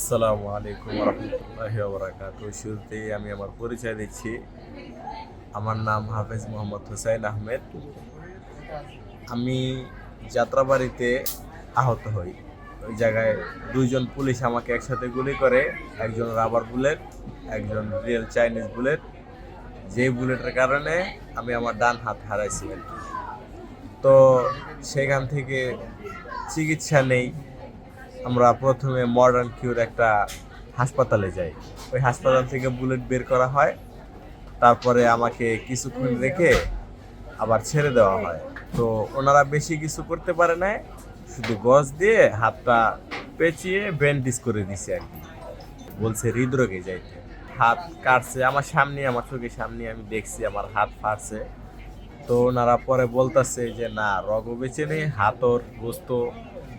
আসসালামু আলাইকুম রহমতুল্লাহ বরাকাত শুরুতেই আমি আমার পরিচয় দিচ্ছি। আমার নাম হাফেজ মোহাম্মদ হুসাইন আহমেদ। আমি যাত্রাবাড়িতে আহত হই। ওই জায়গায় দুইজন পুলিশ আমাকে একসাথে গুলি করে। একজন রাবার বুলেট একজন রিয়েল চাইনিজ বুলেট যে বুলেটের কারণে আমি আমার ডান হাত হারাইছি। আর কি। তো সেখান থেকে চিকিৎসা নেই। আমরা প্রথমে মডার্ন কিউর একটা হাসপাতালে যাই। ওই হাসপাতাল থেকে বুলেট বের করা হয়। তারপরে আমাকে কিছুক্ষণ রেখে আবার ছেড়ে দেওয়া হয়। তো ওনারা বেশি কিছু করতে পারে না শুধু গজ দিয়ে হাতটা পেঁচিয়ে ব্যান্ডেজ করে দিছে আর কি। বলছে, হৃদরোগে যাইতে। হাত কাটছে, আমার সামনে আমার চোখের সামনে আমি দেখছি, আমার হাত ফাটছে। তো ওনারা পরে বলতেছে যে, না, রগও বেঁচে নেই হাতর গোস্ত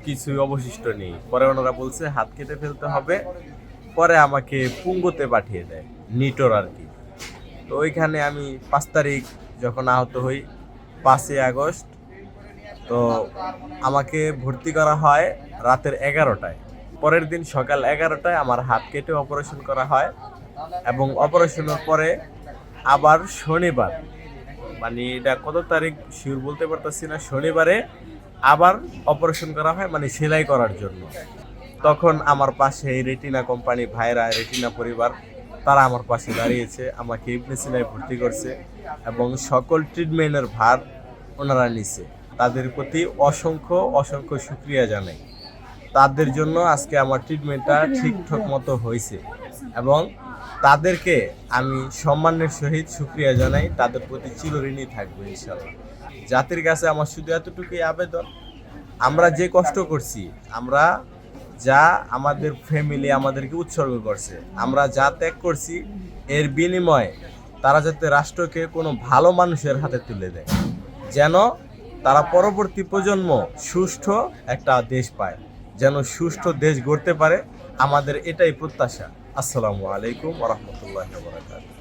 কিছুই অবশিষ্ট নেই। পরে ওনারা বলছে, হাত কেটে ফেলতে হবে। পরে আমাকে পুঙ্গতে পাঠিয়ে দেয়, নিটোর আর কি। তো ওইখানে আমি পাঁচ তারিখ যখন আহত হই, পাঁচই আগস্ট, তো আমাকে ভর্তি করা হয় রাতের এগারোটায়। পরের দিন সকাল এগারোটায় আমার হাত কেটে অপারেশন করা হয় এবং অপারেশনের পরে আবার শনিবার মানে এটা কত তারিখ? শিওর বলতে পারতেছি না। শনিবারে আবার অপারেশন করা হয় মানে সেলাই করার জন্য। তখন আমার পাশে এই রেটিনা কোম্পানি ভাইরা রেটিনা পরিবার তারা আমার পাশে দাঁড়িয়েছে আমাকে ইবনে সিনায় ভর্তি করছে এবং সকল ট্রিটমেন্টের ভার ওনারা নিছে। তাদের প্রতি অসংখ্য অসংখ্য শুক্রিয়া জানাই। তাদের জন্য আজকে আমার ট্রিটমেন্টটা ঠিকঠাক মতো হয়েছে এবং তাদেরকে আমি সম্মানের সহিত শুক্রিয়া জানাই, তাদের প্রতি চিরঋণী থাকব ইনশাল্লাহ জাতির কাছে আমার শুধু এতটুকুই আবেদন, আমরা যে কষ্ট করছি, আমরা যা আমাদের ফ্যামিলি আমাদেরকে উৎসর্গ করছে, আমরা যা ত্যাগ করছি, এর বিনিময়ে তারা যাতে রাষ্ট্রকে কোনো ভালো মানুষের হাতে তুলে দেয়, যেন তারা পরবর্তী প্রজন্ম সুষ্ঠু একটা দেশ পায়, যেন সুষ্ঠু দেশ গড়তে পারে, আমাদের এটাই প্রত্যাশা। আসসালামু আলাইকুম ওরহমতুল্লাহ বরাকাতুহু।